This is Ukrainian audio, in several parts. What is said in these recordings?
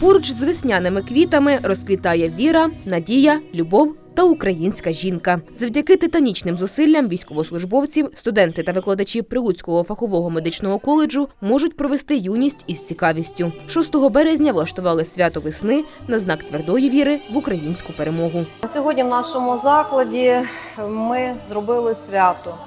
Поруч з весняними квітами розквітає віра, надія, любов та українська жінка. Завдяки титанічним зусиллям військовослужбовців, студенти та викладачі Прилуцького фахового медичного коледжу можуть провести юність із цікавістю. 6 березня влаштували свято весни на знак твердої віри в українську перемогу. Сьогодні в нашому закладі ми зробили свято.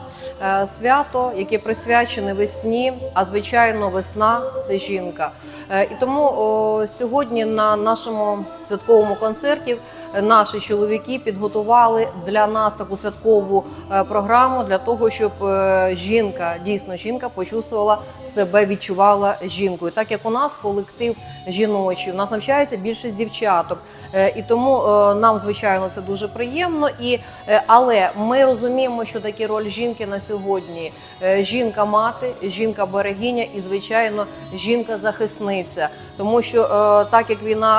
Е, Свято, яке присвячене весні, а звичайно, весна це жінка. Е, І тому сьогодні на нашому святковому концерті е, наші чоловіки підготували для нас таку святкову програму для того, щоб жінка, дійсно жінка, почувствувала себе, відчувала жінкою. Так як у нас колектив жіночий, у нас навчається більшість дівчаток. І тому нам, звичайно, це дуже приємно. І, але ми розуміємо, що таке роль жінки на сьогодні. Е, Жінка-мати, жінка-берегиня і, звичайно, жінка-захисниця. Тому що е, так як війна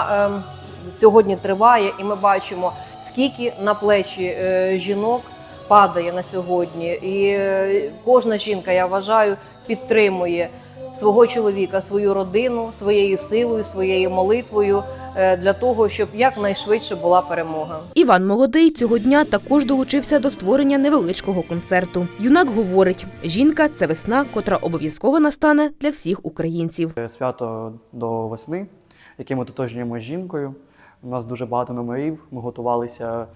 е, сьогодні триває, і ми бачимо, скільки на плечі жінок падає на сьогодні. І е, кожна жінка, я вважаю, підтримує свого чоловіка, свою родину своєю силою, своєю молитвою е, для того, щоб якнайшвидше була перемога. Іван Молодий цього дня також долучився до створення невеличкого концерту. Юнак говорить: жінка це весна, котра обов'язково настане для всіх українців. Е, Свято до весни, яке ми тотожнюємо з жінкою. У нас дуже багато номерів. Ми готувалися,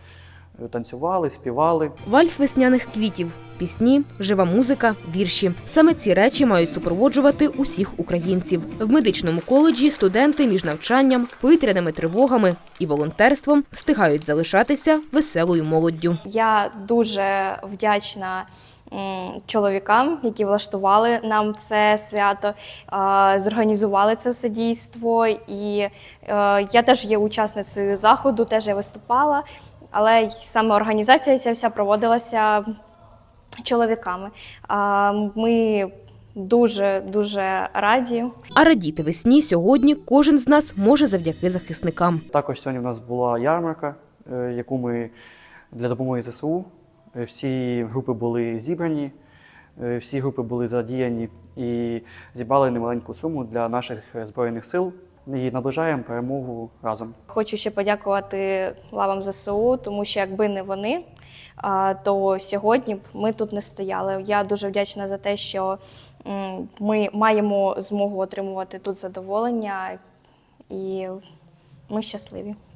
танцювали, співали. Вальс весняних квітів, пісні, жива музика, вірші. Саме ці речі мають супроводжувати усіх українців. В медичному коледжі студенти між навчанням, повітряними тривогами і волонтерством встигають залишатися веселою молоддю. Я дуже вдячна чоловікам, які влаштували нам це свято, зорганізували це все дійство. І е, я теж є учасницею заходу, теж я виступала, але й саме організація ця вся проводилася чоловіками. А Ми дуже дуже раді. А радіти весні сьогодні кожен з нас може завдяки захисникам. Також сьогодні в нас була ярмарка, е, яку ми для допомоги ЗСУ. Е, Всі групи були зібрані, е, всі групи були задіяні і зібрали немаленьку суму для наших збройних сил. І наближаємо перемогу разом. Хочу ще подякувати лавам ЗСУ, тому що якби не вони, то сьогодні б ми тут не стояли. Я дуже вдячна за те, що ми маємо змогу отримувати тут задоволення, і ми щасливі.